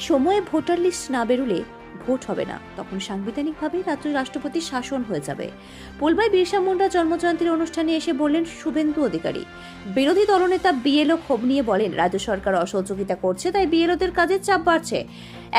সময়ে voter list না বেরোলে ভোট হবে না। তখন সাংবিধানিকভাবে রাজ্য রাষ্ট্রপতির শাসন হয়ে যাবে। পোলবাই বিরসা মুন্ডা জন্মজয়ন্তীর অনুষ্ঠানে এসে বললেন শুভেন্দু অধিকারী। বিরোধী দলনেতা বিএলও ক্ষোভ নিয়ে বলেন, রাজ্য সরকার অসহযোগিতা করছে, তাই বিএলওদের কাজের চাপ বাড়ছে।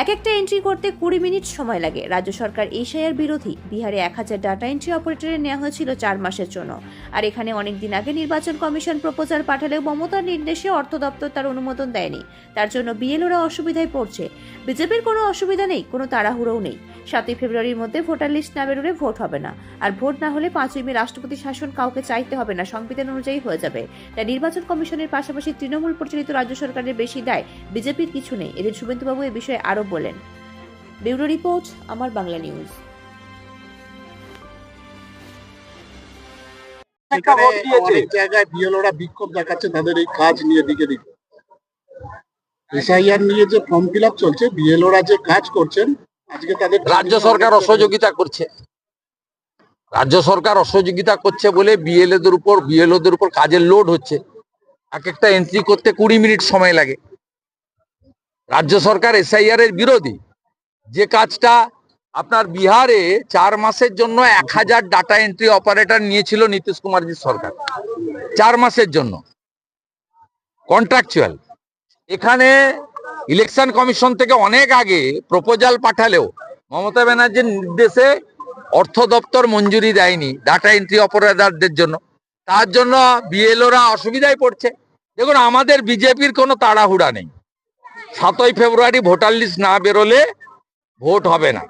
এক একটা এন্ট্রি করতে কুড়ি মিনিট সময় লাগে। রাজ্য সরকার এশিয়ার বিরোধী। বিহারে এক হাজার ডাটা এন্ট্রি অপারেটরে নেওয়া হয়েছিল চার মাসের জন্য। আর এখানে অনেকদিন আগে নির্বাচন কমিশন প্রপোজাল পাঠালেও মমতার নির্দেশে অর্থ দপ্তর তার অনুমোদন দেয়নি। তার জন্য বিএলওরা অসুবিধায় পড়ছে। বিজেপির কোনো অসুবিধা নেই, কোনো তাড়াহুড়োও নেই। সাতই ফেব্রুয়ারির মধ্যে ভোটার লিস্ট না বেরোলে ভোট হবে না। আর ভোট না হলে পাঁচই মে রাষ্ট্রপতি শাসন কাউকে চাইতে হবে না সংবিধান অনুযায়ী হয়ে যাবে। তাই নির্বাচন কমিশনের পাশাপাশি তৃণমূল পরিচালিত রাজ্য সরকারের বেশি দায় বিজেপির কিছু নেই। এদের শুভেন্দুবাবু এ বিষয়ে আরও বলেন। ব্যুরো রিপোর্ট আমার বাংলা নিউজ। অনেক জায়গায় বিএলওরা বিক্ষোভ দেখাচ্ছে তাদের এই কাজ নিয়ে দিকে দিকে। এসআইআর নিয়ে যে ফর্ম ফিল আপ চলছে বিএলওরা যে কাজ করছেন রাজ্য সরকার অসহযোগিতা করছে। রাজ্য সরকার অসহযোগিতা করছে বলে বিএলএদের উপর বিএলওদের উপর কাজের লোড হচ্ছে। এক একটা এন্ট্রি করতে কুড়ি মিনিট সময় লাগে। রাজ্য সরকার এসআইআর এর বিরোধী। যে কাজটা আপনার বিহারে চার মাসের জন্য এক হাজার ডাটা এন্ট্রি অপারেটর নিয়েছিল নীতিশ কুমারজি সরকার। চার মাসের জন্য। কন্ট্রাকচুয়াল এখানে ইলেকশন কমিশন থেকে অনেক আগে প্রপোজাল পাঠালেও মমতা ব্যানার্জির নির্দেশে অর্থ দপ্তর মঞ্জুরি দেয়নি ডাটা এন্ট্রি অপারেটরদের জন্য। তার জন্য বিএলওরা অসুবিধায় পড়ছে। দেখুন, আমাদের বিজেপির কোনো তাড়াহুড়া নেই। সাতই ফেব্রুয়ারি ভোটার লিস্ট না বেরোলে ভোট হবে না।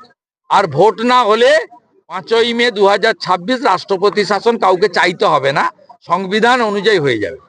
আর ভোট না হলে পাঁচই মে দু হাজার ছাব্বিশ রাষ্ট্রপতি শাসন কাউকে চাইতে হবে না। সংবিধান অনুযায়ী হয়ে যাবে।